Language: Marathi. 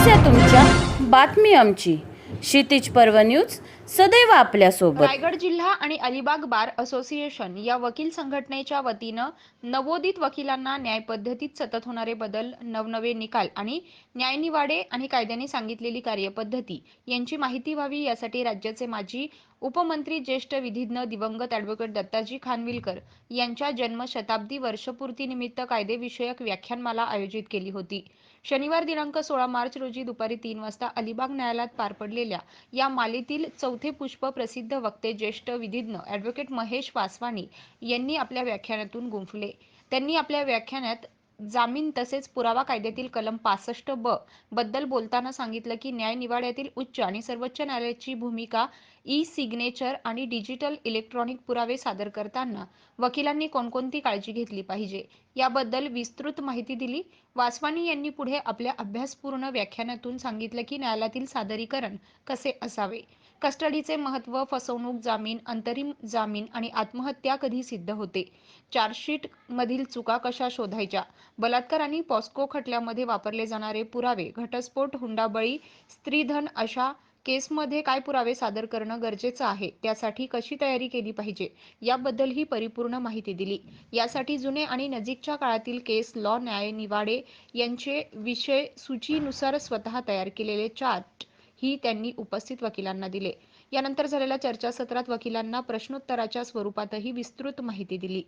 समस्या तुमच्या बातमी आमची. क्षितिज पर्व न्यूज सदैव आपल्यासोबत. रायगड जिल्हा आणि अलिबाग बार असोसिएशन या वकील संघटनेच्या वतीनं नवोदित वकिलांना न्याय पद्धतीत सतत होणारे बदल नवनवे निकाल आणि न्यायनिवाडे आणि कायद्याने सांगितलेली कार्यपद्धती यांची माहिती व्हावी यासाठी राज्याचे माजी उपमंत्री ज्येष्ठ विधिज्ञ दिवंगत ॲडव्होकेट दत्ताजी खानविलकर यांच्या जन्मशताब्दी वर्षपूर्तीनिमित्त कायदेविषयक व्याख्यानमाला आयोजित केली होती. शनिवार दिनांक सोळा मार्च रोजी दुपारी तीन वाजता अलिबाग न्यायालयात पार पडलेल्या या मालेतील चौथे पुष्प प्रसिद्ध वक्ते ज्येष्ठ विधिज्ञ ॲडव्होकेट महेश वासवानी यांनी आपल्या व्याख्यानातून गुंफले. त्यांनी आपल्या व्याख्यानात जामीन तसेच पुरावा कायद्यातील कलम पासष्ट ब बद्दल बोलताना सांगितलं की न्यायनिवाड्यातील उच्च आणि सर्वोच्च न्यायालयाची भूमिका ई सिग्नेचर आणि डिजिटल इलेक्ट्रॉनिक पुरावे सादर करताना वकिलांनी कोणकोणती काळजी घेतली पाहिजे याबद्दल विस्तृत माहिती दिली. वासवानी यांनी पुढे आपल्या अभ्यासपूर्ण व्याख्यानातून सांगितलं की न्यायालयातील सादरीकरण कसे असावे? कस्टडीचे महत्त्व फसवणूक जामीन अंतरिम जामीन आणि आत्महत्या कधी सिद्ध होते? चार्जशीटमधील चुका कशा शोधायच्या? बलात्कार आणि पॉस्को खटल्यामध्ये वापरले जाणारे पुरावे घटस्फोट हुंडाबळी स्त्रीधन अशा केसमध्ये काय पुरावे सादर करणं गरजेचं आहे? त्यासाठी कशी तयारी केली पाहिजे? याबद्दल ही परिपूर्ण माहिती दिली. यासाठी जुने आणि नजीकच्या काळातील केस लॉ न्याय निवाडे यांचे विषय सूचीनुसार स्वतः तयार केलेले चार्ट ही त्यांनी उपस्थित वकिलांना दिले. यानंतर झालेल्या चर्चासत्रात वकिलांना प्रश्नोत्तराच्या स्वरूपातही विस्तृत माहिती दिली.